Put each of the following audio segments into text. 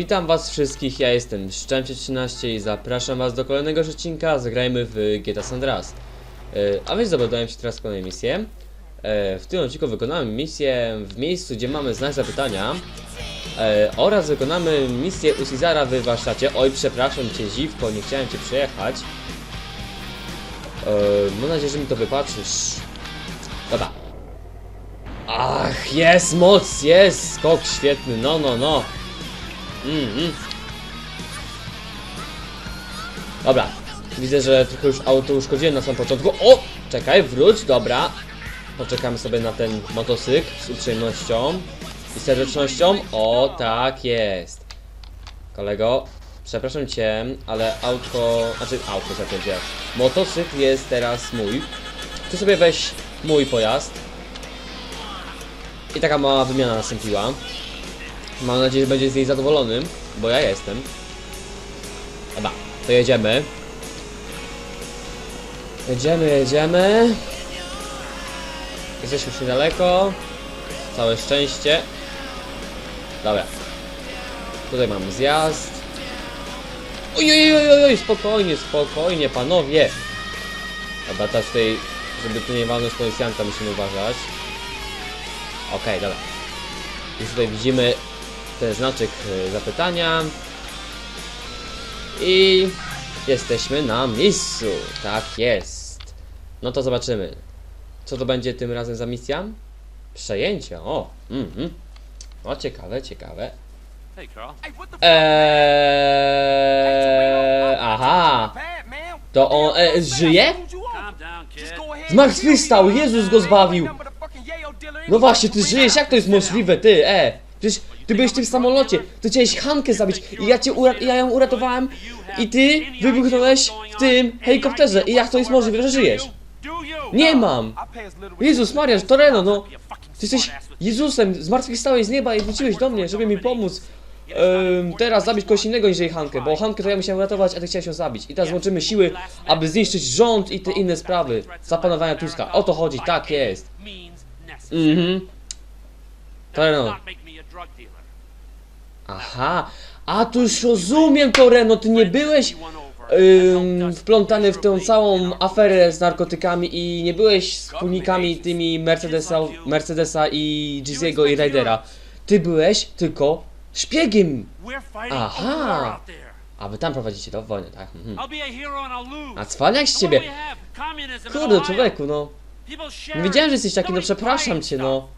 Witam was wszystkich, ja jestem Szczęcie13 i zapraszam was do kolejnego odcinka Zagrajmy w GTA San Andreas. E, A więc zabadałem się teraz kolejną misję. E, W tym odcinku wykonamy misję w miejscu, gdzie mamy znak zapytania e, oraz wykonamy misję u Cezara w warsztacie. Oj, przepraszam cię Ziwko, nie chciałem cię przejechać. Mam nadzieję, że mi to wypatrzysz. Dobra. Ach, jest moc, jest skok świetny, no, no, no. Mhm. Dobra. Widzę, że trochę już auto uszkodziłem na samym początku. O! Czekaj, wróć, dobra. Poczekamy sobie na ten motocykl z uprzejmością i serdecznością. O, tak jest. Kolego, przepraszam cię, ale autko, znaczy auto zapędziłem. Motocykl jest teraz mój. Ty sobie weź mój pojazd. I taka mała wymiana nastąpiła. Mam nadzieję, że będzie z niej zadowolony, bo ja jestem. Dobra, to jedziemy. Jedziemy, jedziemy. Jesteśmy już niedaleko. Całe szczęście. Dobra. Tutaj mamy zjazd. Oj, oj, oj, oj, oj, spokojnie, spokojnie, panowie. Dobra, teraz tutaj, żeby tu nie walnąć policjanta, musimy uważać. Okej, dobra. Już tutaj widzimy ten znaczek e, zapytania. I jesteśmy na miejscu. Tak jest. No to zobaczymy. Co to będzie tym razem za misja? Przejęcie. O, mhm. O, ciekawe, ciekawe. Eee, aha. To on e, żyje? Zmartwychwstał, Jezus go zbawił. No właśnie, ty żyjesz, jak to jest możliwe, ty, e? Przecież ty byłeś w tym samolocie, ty chciałeś Hankę zabić i ja cię ja ją uratowałem i ty wybuchnąłeś w tym helikopterze i jak to jest możliwe, że żyjesz? Nie mam! Jezus Maria, Toreno, no! Ty jesteś Jezusem, zmartwychwstałeś z nieba i wróciłeś do mnie, żeby mi pomóc. Ehm, teraz zabić kogoś innego niż Hankę, bo Hankę to ja musiałem uratować, a ty chciałeś ją zabić. I teraz łączymy siły, aby zniszczyć rząd i te inne sprawy. Zapanowania Tuska. O to chodzi, tak jest. Mhm. Toreno. Aha, a tu już rozumiem Toreno, ty nie byłeś ym, wplątany w tą całą aferę z narkotykami i nie byłeś wspólnikami tymi Mercedesa, Mercedesa i Giziego i Rydera. Ty byłeś tylko szpiegiem, Aha. a wy tam prowadzicie to wojnę, tak? Mhm. A cwaniak z ciebie. Kurde, człowieku, no. Nie wiedziałem, że jesteś taki, no przepraszam cię, no.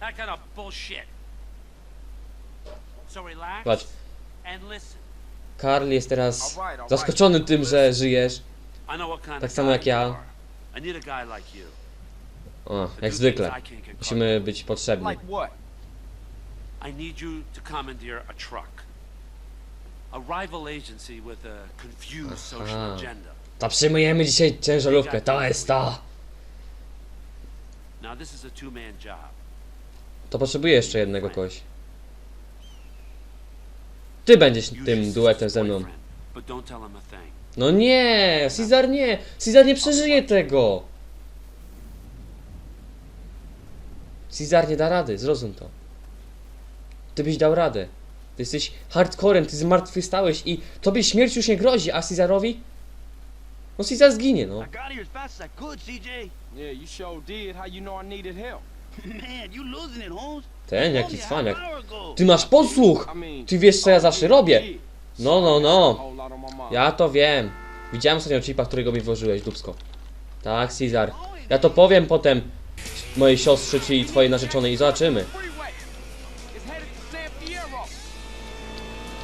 Patrz, Karl jest teraz zaskoczony tym, że żyjesz. Tak samo jak ja. O, jak zwykle. Musimy być potrzebni. I need you to commandeer a truck. A rival agency with a confused social Aha. agenda. Zatrzymujemy dzisiaj ciężarówkę, to jest to. Now this is a two-man job. To potrzebuję jeszcze jednego kogoś. Ty będziesz tym duetem ze mną. No nie, Cezar nie. Cezar nie przeżyje tego. Cezar nie da rady, zrozum to. Ty byś dał radę. Ty jesteś hardcorem, ty zmartwychwstałeś i tobie śmierć już nie grozi, a Cezarowi? No Cezar zginie, no. Yeah, you sure did. How you know I needed help? Man, you losing it, Holmes. Ten, jaki cwaniak. Ty masz mean, Ty wiesz co ja zawsze robię. No, no, no. Ja to wiem. Widziałem ostatnio chipa, którego mi włożyłeś, dupsko. Tak, Cezar. Ja to powiem potem mojej siostrze, czyli twojej narzeczonej i zobaczymy.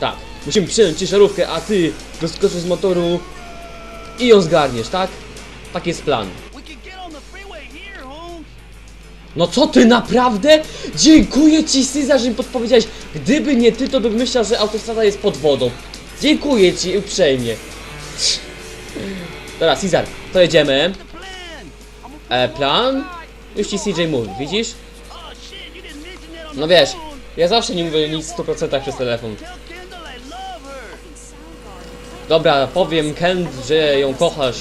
Tak, musimy przyjąć ciężarówkę, a ty wyskoczysz z motoru i ją zgarniesz, tak? Tak jest plan. No co ty naprawdę? Dziękuję ci, Cezar, że mi podpowiedziałeś. Gdyby nie ty, to bym myślał, że autostrada jest pod wodą. Dziękuję ci uprzejmie. Dobra, Cezar, to jedziemy. E, plan? Już ci CJ mówi, widzisz? No wiesz, ja zawsze nie mówię nic w 100% przez telefon. Dobra, powiem Kent, że ją kochasz,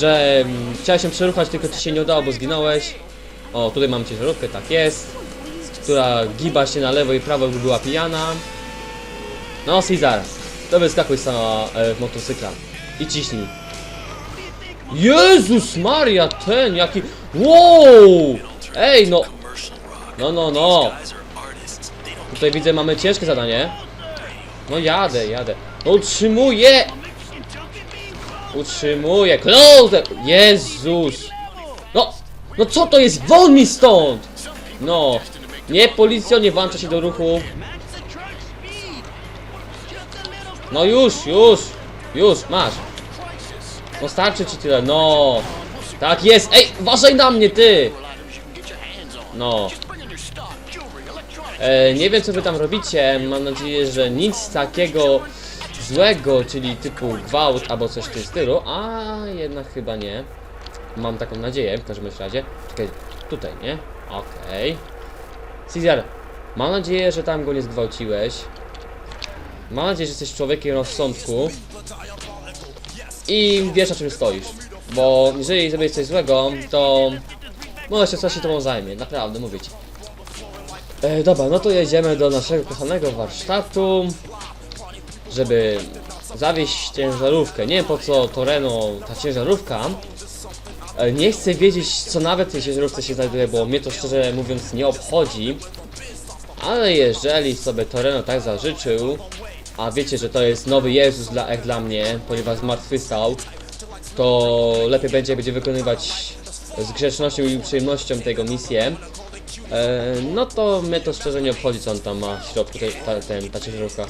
że mm, chciałeś się przeruchać, tylko ci się nie udało, bo zginąłeś. O, tutaj mam ciężarówkę, tak jest. Która giba się na lewo i prawo, jakby była pijana. No, Cezar, to wyskakuj sama e, motocykla i ciśnij. Jezus Maria, ten jaki... Wow! Ej, no... No, no, no. Tutaj widzę, mamy ciężkie zadanie. No jadę, jadę. No utrzymuję! Utrzymuję. Close! Jezus! No! Co to jest? Won mi stąd! No. Nie, policjo, nie włącza się do ruchu. No już, już! Już, masz. No starczy ci tyle, no. Tak jest. Ej, uważaj na mnie, ty! No. E, nie wiem co wy tam robicie, mam nadzieję, że nic takiego złego, czyli typu gwałt albo coś w tym stylu, a jednak chyba nie. Mam taką nadzieję w każdym razie. Czekaj, tutaj, nie? Okej. Caesar, mam nadzieję, że tam go nie zgwałciłeś. Mam nadzieję, że jesteś człowiekiem rozsądku. I wiesz na czym stoisz. Bo jeżeli zrobisz coś złego, to może się coś się tobą zajmie, naprawdę, mówię ci. E, dobra, no to jedziemy do naszego kochanego warsztatu, żeby zawieźć ciężarówkę. Nie wiem po co Toreno ta ciężarówka. E, nie chcę wiedzieć co nawet w tej ciężarówce się znajduje, bo mnie to szczerze mówiąc nie obchodzi. Ale jeżeli sobie Toreno tak zażyczył, a wiecie, że to jest nowy Jezus dla, dla mnie, ponieważ zmartwychwstał, to lepiej będzie, będzie wykonywać z grzecznością i przyjemnością tego misję. E, no to mnie to szczerze nie obchodzi, co on tam ma w środku, tej, ta, ten, ta ciężarówka.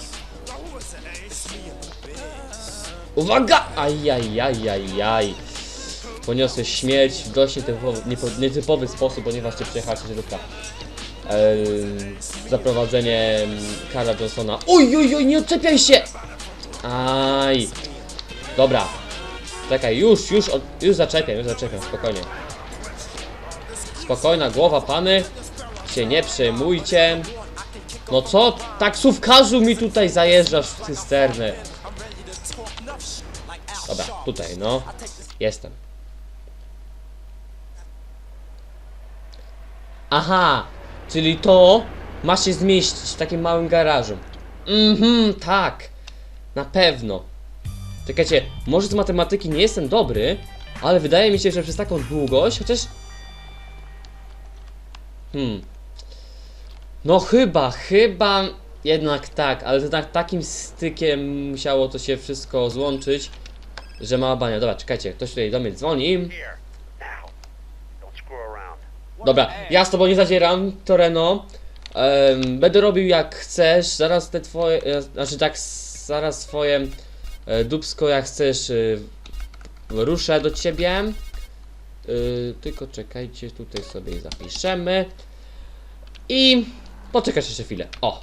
Uwaga! Ajajajajaj. Poniosłeś śmierć w dość nietypowy, sposób, ponieważ cię przejechała ciężarówka. Eee, zaprowadzenie Karla Johnsona. Oj, oj, oj, nie odczepiaj się! Aj. Dobra. Czekaj, już, już, już zaczepiam, już zaczepiam, spokojnie. Spokojna głowa, pany. Się nie przejmujcie. No co? Taksówkarzu mi tutaj zajeżdżasz w cysternę. Dobra, tutaj, no. Jestem. Aha, czyli to ma się zmieścić w takim małym garażu. Mhm, tak. Na pewno. Czekajcie, może z matematyki nie jestem dobry, ale wydaje mi się, że przez taką długość, chociaż... Hmm. No chyba, chyba jednak tak, ale tak takim stykiem musiało to się wszystko złączyć, że mała bania. Dobra, czekajcie, ktoś tutaj do mnie dzwoni. Dobra, ja z tobą nie zadzieram, Toreno. Em, będę robił jak chcesz, zaraz te twoje, e, znaczy tak, zaraz swoje e, dubsko jak chcesz y, ruszę do ciebie. Y, tylko czekajcie, tutaj sobie zapiszemy. I poczekasz jeszcze chwilę. O,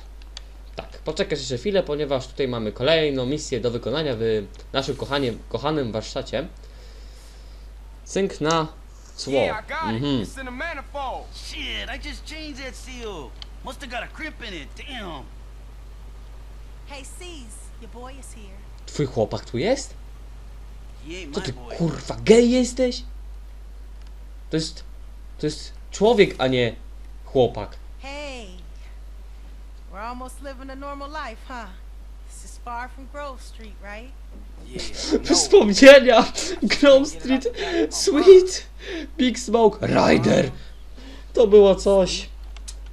tak, poczekasz jeszcze chwilę, ponieważ tutaj mamy kolejną misję do wykonania w naszym kochanie, kochanym warsztacie. Cynk na cło. Yeah, I got it. Mhm. It's in the manifold. shit. I just changed that seal. Must have got a crimp in it. Damn. Hey, C's, your boy is here. Twój chłopak tu jest? He ain't Co my ty boy. kurwa gej jesteś? To jest. To jest człowiek, a nie chłopak. Hey, we're almost living a normal life, huh? This is far from Grove Street, right? Yeah. Wspomnienia! Grove Street, Sweet, Big Smoke, Rider! To było coś.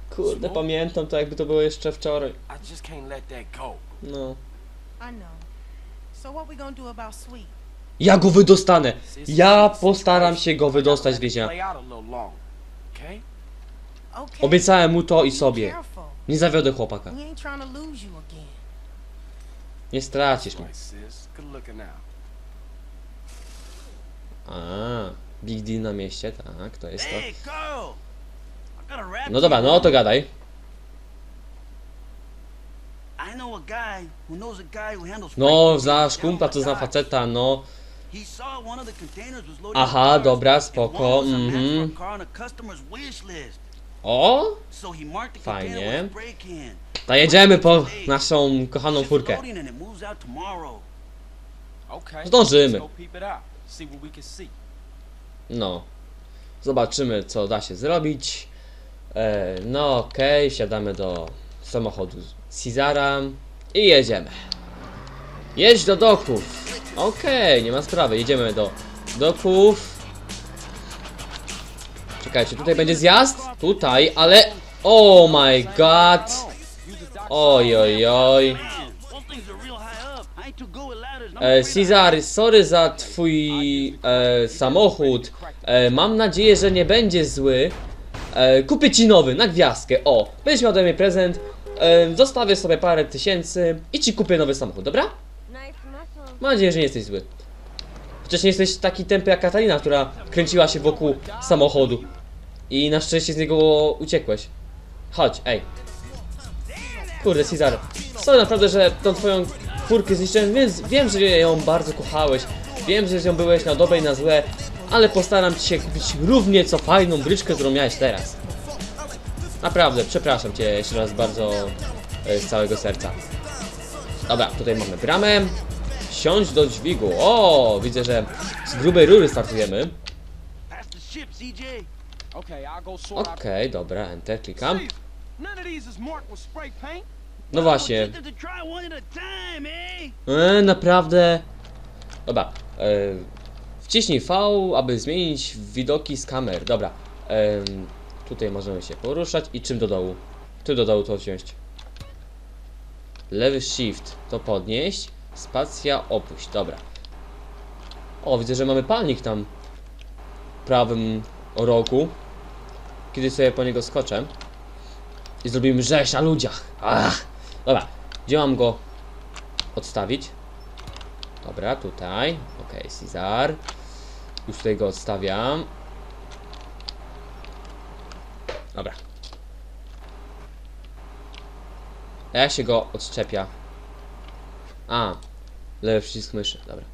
Kurde, pamiętam to jakby to było jeszcze wczoraj. I just can't let that go. No. I know. So what we gonna do about Sweet? Ja go wydostanę! Ja postaram się go wydostać z więzienia. Play out a little long. Okay? Okay. Obiecałem mu to i be sobie. careful. Nie zawiodę chłopaka. We ain't trying to lose you again. Nie stracisz mnie. A, Big D na mieście, tak, to jest to. No dobra, no to gadaj. No, znasz kumpla, to zna faceta, no. Aha, dobra, spoko, mhm. O, Fajnie. To jedziemy po naszą kochaną furkę. Okay. Zdążymy. No. Zobaczymy, co da się zrobić. E, no okej, siadamy do samochodu Cezara I jedziemy. Jedź do doków. Okej, nie ma sprawy, jedziemy do doków. Czekajcie, tutaj będzie zjazd? Tutaj, ale... Oh my god! Oj, oj, oj. E, sorry za twój e, samochód. E, mam nadzieję, że nie będzie zły. E, kupię ci nowy, na gwiazdkę. O, będziesz miał ode mnie prezent. E, zostawię sobie parę tysięcy i ci kupię nowy samochód, dobra? Mam nadzieję, że nie jesteś zły. Chociaż nie jesteś taki tępy jak Katalina, która kręciła się wokół samochodu. I na szczęście z niego uciekłeś. Chodź, ej. Kurde, Cezar. Sorry naprawdę, że tą twoją furkę zniszczyłem, więc wiem, że ją bardzo kochałeś. Wiem, że z nią byłeś na dobre i na złe. Ale postaram ci się kupić równie co fajną bryczkę, którą miałeś teraz. Naprawdę, przepraszam cię jeszcze raz bardzo e, z całego serca. Dobra, tutaj mamy bramę. Siądź do dźwigu. O, widzę, że z grubej rury startujemy. Ship, CJ. Okay. Okej, dobra, enter, klikam. No właśnie. Eh? E, naprawdę. Dobra. E, wciśnij V, aby zmienić widoki z kamer. Dobra. Em, tutaj możemy się poruszać i czym do dołu? Czym do dołu to wziąć? Lewy shift to podnieść. Spacja opuść. Dobra. O, widzę, że mamy palnik tam w prawym rogu. Kiedy sobie po niego skoczę. I zrobimy rzeź na ludziach. Ach. Dobra. Gdzie mam go odstawić. Dobra, tutaj. Ok, Cezar. Już tutaj go odstawiam. Dobra. A jak się go odczepia? A, lewy przycisk myszy, dobra.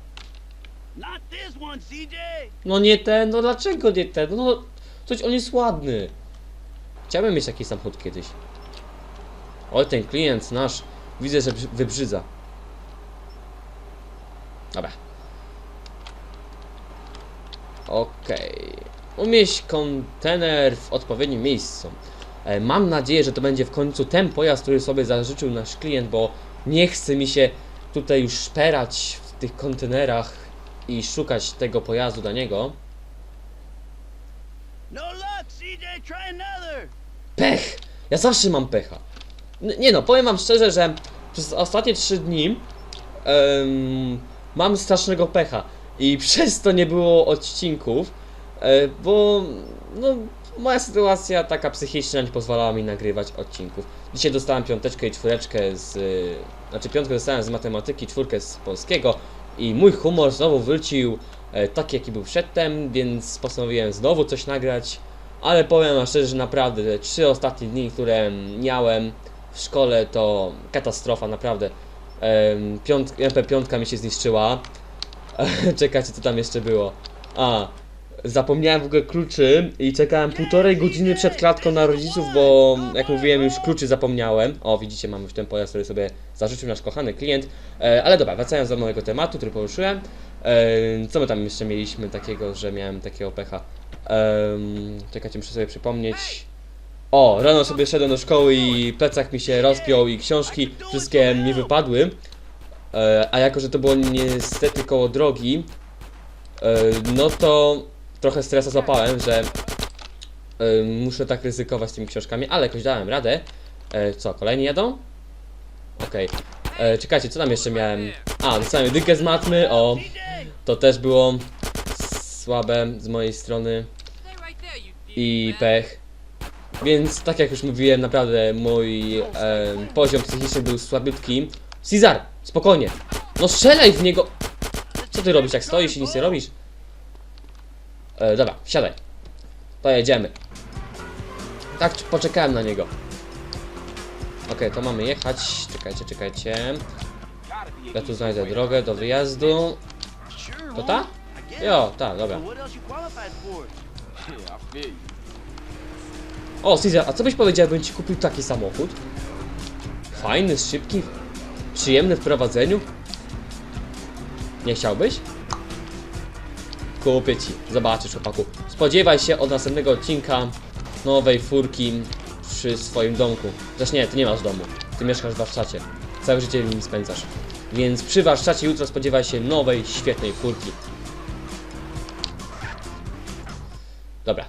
No nie ten, no dlaczego nie ten? No, coś on jest ładny. Chciałbym mieć taki samochód kiedyś. Oj, ten klient nasz, widzę, że brzy- wybrzydza. Dobra. Okej. Umieść kontener w odpowiednim miejscu. E, Mam nadzieję, że to będzie w końcu ten pojazd, który sobie zażyczył nasz klient, bo nie chce mi się tutaj już szperać w tych kontenerach i szukać tego pojazdu dla niego. No luck, CJ. Try another. Pech! Ja zawsze mam pecha. N nie no, powiem wam szczerze, że przez ostatnie 3 dni em, mam strasznego pecha i przez to nie było odcinków, e, bo no, moja sytuacja taka psychiczna nie pozwalała mi nagrywać odcinków. Dzisiaj dostałem piąteczkę i czwóreczkę z... y, Znaczy piątkę dostałem z matematyki, czwórkę z polskiego i mój humor znowu wrócił e, taki jaki był przedtem, więc postanowiłem znowu coś nagrać. Ale powiem wam szczerze, że naprawdę te trzy ostatnie dni, które miałem w szkole to katastrofa, naprawdę. Em, Piąt, MP5 mi się zniszczyła. Czekajcie, co tam jeszcze było. A, zapomniałem w ogóle kluczy i czekałem półtorej godziny przed klatką na rodziców, bo jak mówiłem, już kluczy zapomniałem. O, widzicie, mamy już ten pojazd, który sobie zażyczył nasz kochany klient. E, ale dobra, wracając do mojego tematu, który poruszyłem. E, co my tam jeszcze mieliśmy takiego, że miałem takiego pecha? Um, czekajcie, muszę sobie przypomnieć. O, rano sobie szedłem do szkoły i plecak mi się rozpiął i książki wszystkie mi wypadły. E, a jako, że to było niestety koło drogi, e, no to trochę stresa złapałem, że e, muszę tak ryzykować z tymi książkami, ale jakoś dałem radę. E, co, kolejni jadą? Okej. E, Czekajcie, co tam jeszcze miałem? A, dostałem jedynkę z matmy, o, to też było słabe z mojej strony i pech. Więc tak jak już mówiłem, naprawdę mój em, poziom psychiczny był słabiutki. Cezar, spokojnie. No strzelaj w niego. Co ty robisz, jak stoisz i nic nie robisz? E, dobra, siadaj. To jedziemy. Tak, poczekałem na niego. Okej, to mamy jechać. Czekajcie, czekajcie. Ja tu znajdę drogę do wyjazdu. To ta? Jo, ta, dobra. O, Cezar, a co byś powiedział, jakbym ci kupił taki samochód? Fajny, szybki, przyjemny w prowadzeniu? Nie chciałbyś? Kupię ci, zobaczysz chłopaku. Spodziewaj się od następnego odcinka nowej furki przy swoim domku. Zresztą nie, ty nie masz domu, ty mieszkasz w warsztacie. całe życie nim spędzasz. Więc przy warsztacie jutro spodziewaj się nowej, świetnej furki. Dobra,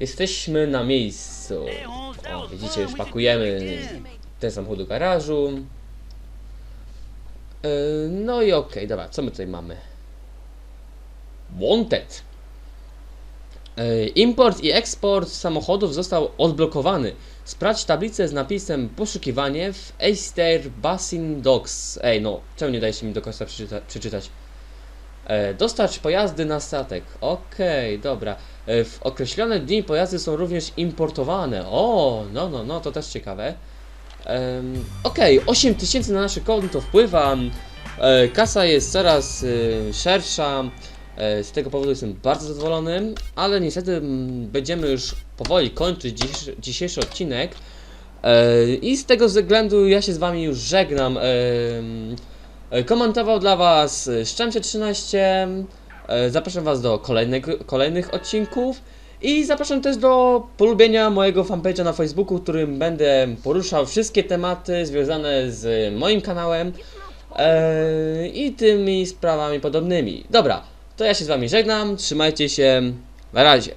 jesteśmy na miejscu. O, widzicie, już pakujemy ten samochód do garażu. Yy, No i okej, dobra, co my tutaj mamy? Wanted. Yy, Import i eksport samochodów został odblokowany. Sprawdź tablicę z napisem poszukiwanie w Easter Basin Docks. Ej, no, czemu nie dajecie mi do końca przeczyta przeczytać? E, dostarcz pojazdy na statek. Okej, dobra. E, w określone dni pojazdy są również importowane. O, no, no, no, to też ciekawe. Em, Okej, 8 tysięcy na nasze konto wpływa. E, kasa jest coraz e, szersza. E, z tego powodu jestem bardzo zadowolony, ale niestety mm, będziemy już powoli kończyć dzisiejszy, odcinek. E, I z tego względu ja się z wami już żegnam. E, komentował dla was e, Szczęście 13. E, Zapraszam was do kolejnego, kolejnych odcinków. I zapraszam też do polubienia mojego fanpage'a na Facebooku, którym będę poruszał wszystkie tematy związane z moim kanałem i tymi sprawami podobnymi. Dobra, to ja się z wami żegnam, trzymajcie się, na razie.